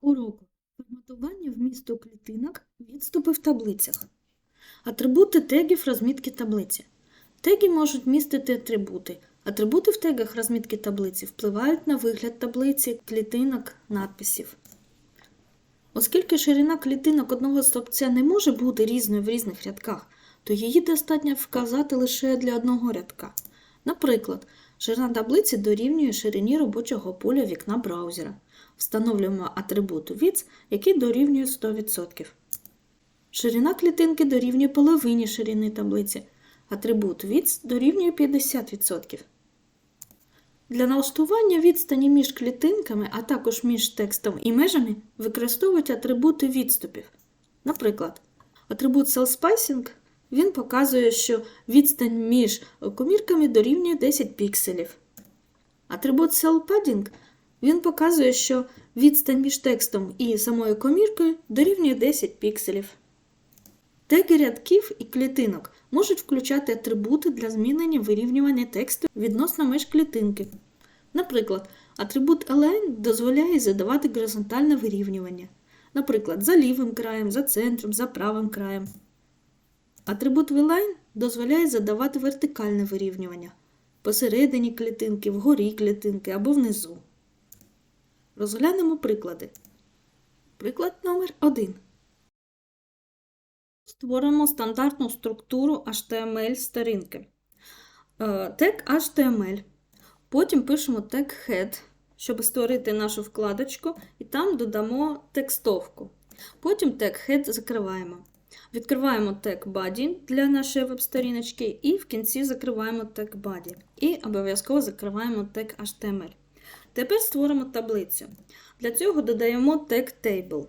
уроку форматування вмісту клітинок, відступи в таблицях. Атрибути тегів розмітки таблиці. Теги можуть містити атрибути. Атрибути в тегах розмітки таблиці впливають на вигляд таблиці, клітинок, надписів. Оскільки ширина клітинок одного стовпця не може бути різною в різних рядках, то її достатньо вказати лише для одного рядка. Наприклад, ширина таблиці дорівнює ширині робочого поля вікна браузера. Встановлюємо атрибут width, який дорівнює 100%. Ширина клітинки дорівнює половині ширини таблиці. Атрибут width дорівнює 50%. Для налаштування відстані між клітинками, а також між текстом і межами використовують атрибути відступів. Наприклад, атрибут CellSpacing він показує, що відстань між комірками дорівнює 10 пікселів. Атрибут CellPadding він показує, що відстань між текстом і самою коміркою дорівнює 10 пікселів. Теги рядків і клітинок можуть включати атрибути для змінення вирівнювання тексту відносно меж клітинки. Наприклад, атрибут Align дозволяє задавати горизонтальне вирівнювання. Наприклад, за лівим краєм, за центром, за правим краєм. Атрибут VLine дозволяє задавати вертикальне вирівнювання посередині клітинки, вгорі клітинки або внизу. Розглянемо приклади. Приклад номер 1. Створимо стандартну структуру HTML сторінки. Е, Тег HTML. Потім пишемо тег head, щоб створити нашу вкладочку, і там додамо текстовку. Потім тег head закриваємо. Відкриваємо тег body для нашої веб-сторіночки, і в кінці закриваємо тег body. І обов'язково закриваємо тег HTML. Тепер створимо таблицю. Для цього додаємо тег table.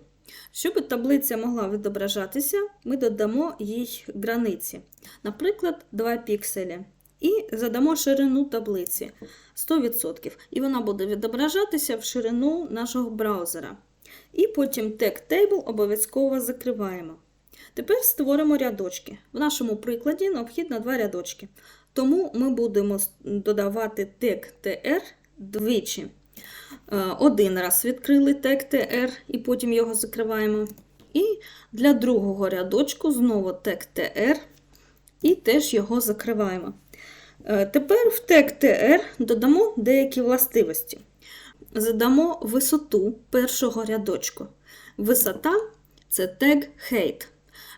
Щоб таблиця могла відображатися, ми додамо їй границі, наприклад, 2 пікселі. І задамо ширину таблиці 100%. І вона буде відображатися в ширину нашого браузера. І потім тег table обов'язково закриваємо. Тепер створимо рядочки. В нашому прикладі необхідно два рядочки. Тому ми будемо додавати тег tr двічі. Один раз відкрили тег tr і потім його закриваємо. І для другого рядочку знову тег tr і теж його закриваємо. Тепер в тег tr додамо деякі властивості. Задамо висоту першого рядочку. Висота це тег height.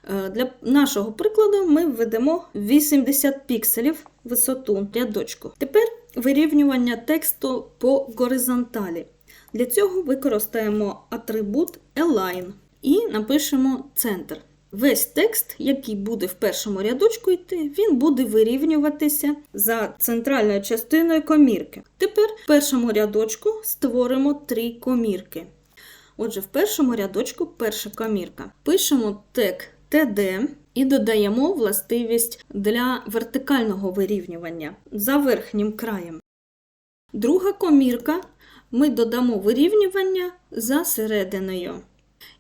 Для нашого прикладу ми введемо 80 пікселів висоту рядочку. Тепер вирівнювання тексту по горизонталі. Для цього використаємо атрибут Align і напишемо центр. Весь текст, який буде в першому рядочку йти, він буде вирівнюватися за центральною частиною комірки. Тепер в першому рядочку створимо три комірки. Отже, в першому рядочку перша комірка. Пишемо тег TD і додаємо властивість для вертикального вирівнювання за верхнім краєм. Друга комірка ми додамо вирівнювання за серединою.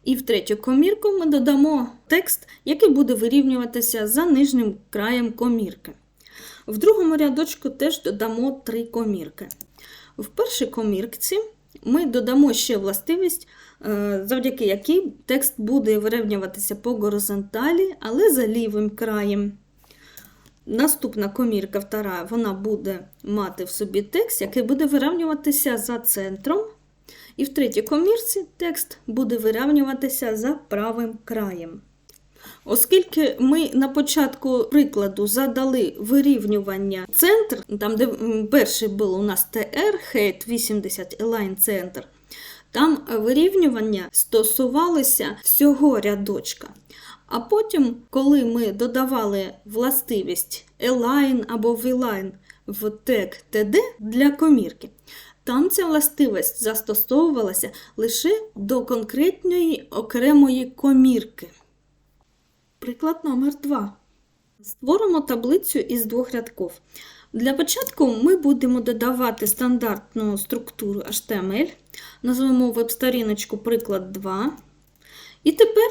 І в третю комірку ми додамо текст, який буде вирівнюватися за нижнім краєм комірки. В другому рядочку теж додамо три комірки. В першій комірці ми додамо ще властивість, завдяки якій текст буде вирівнюватися по горизонталі, але за лівим краєм. Наступна комірка, втора, вона буде мати в собі текст, який буде вирівнюватися за центром. І в третій комірці текст буде вирівнюватися за правим краєм. Оскільки ми на початку прикладу задали вирівнювання центр, там де перший був у нас TR, Height 80 Align центр, там вирівнювання стосувалося всього рядочка. А потім, коли ми додавали властивість Align або VLine в тег TD для комірки, там ця властивість застосовувалася лише до конкретної окремої комірки. Приклад номер 2. Створимо таблицю із двох рядків. Для початку ми будемо додавати стандартну структуру HTML, назвемо веб-сторіночку приклад 2. І тепер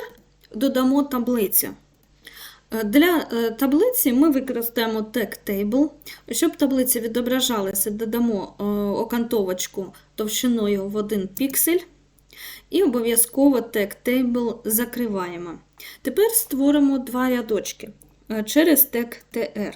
додамо таблицю. Для таблиці ми використаємо тег table. Щоб таблиця відображалася, додамо окантовочку товщиною в 1 піксель. І обов'язково тег table закриваємо. Тепер створимо два рядочки е, через тег tr.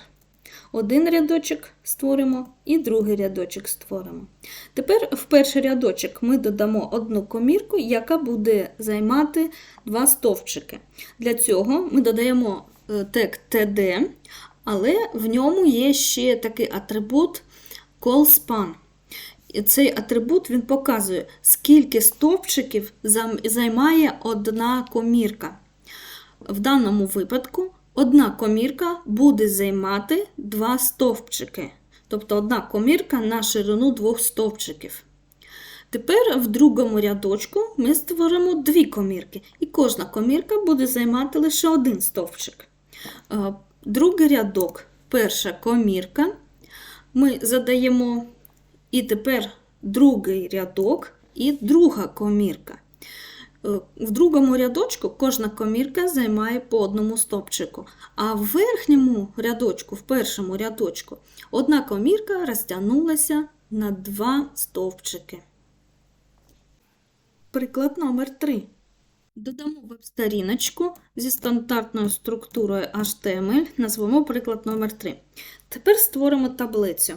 Один рядочок створимо і другий рядочок створимо. Тепер в перший рядочок ми додамо одну комірку, яка буде займати два стовпчики. Для цього ми додаємо е, тег td, але в ньому є ще такий атрибут. І цей атрибут він показує, скільки стовпчиків займає одна комірка. В даному випадку одна комірка буде займати два стовпчики. Тобто одна комірка на ширину двох стовпчиків. Тепер в другому рядочку ми створимо дві комірки, і кожна комірка буде займати лише один стовпчик. Е, Другий рядок, перша комірка. Ми задаємо і тепер другий рядок і друга комірка. Е, В другому рядочку кожна комірка займає по одному стовпчику, а в верхньому рядочку, в першому рядочку, одна комірка розтягнулася на два стовпчики. Приклад номер 3. Додамо веб-сторіночку зі стандартною структурою HTML, назвемо приклад номер 3. Тепер створимо таблицю.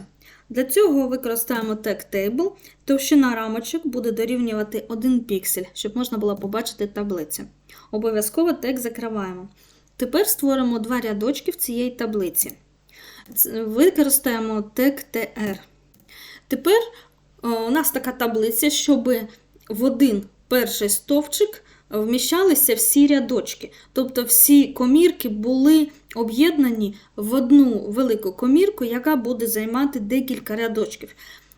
Для цього використаємо тег table. Товщина рамочок буде дорівнювати 1 піксель, щоб можна було побачити таблицю. Обов'язково тег закриваємо. Тепер створимо два рядочки в цієї таблиці. Використаємо тег tr. Тепер о, у нас така таблиця, щоб в один перший стовпчик вміщалися всі рядочки. Тобто всі комірки були об'єднані в одну велику комірку, яка буде займати декілька рядочків.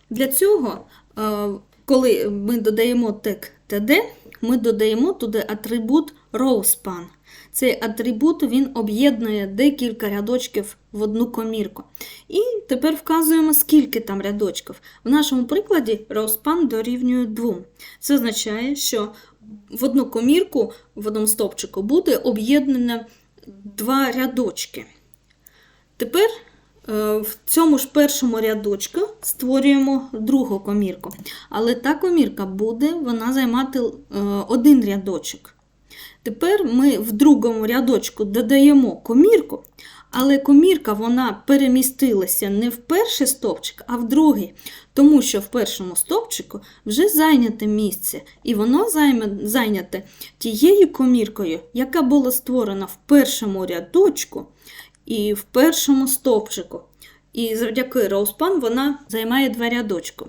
Для цього, е, коли ми додаємо тег td, ми додаємо туди атрибут rowspan. Цей атрибут він об'єднує декілька рядочків в одну комірку. І тепер вказуємо, скільки там рядочків. В нашому прикладі rowspan дорівнює 2. Це означає, що в одну комірку, в одному стовпчику буде об'єднано два рядочки. Тепер в цьому ж першому рядочку створюємо другу комірку. Але та комірка буде вона займати е, один рядочок. Тепер ми в другому рядочку додаємо комірку, але комірка вона перемістилася не в перший стовпчик, а в другий, тому що в першому стовпчику вже зайняте місце, і воно зайняте тією коміркою, яка була створена в першому рядочку і в першому стовпчику. І завдяки Роуспан вона займає два рядочку.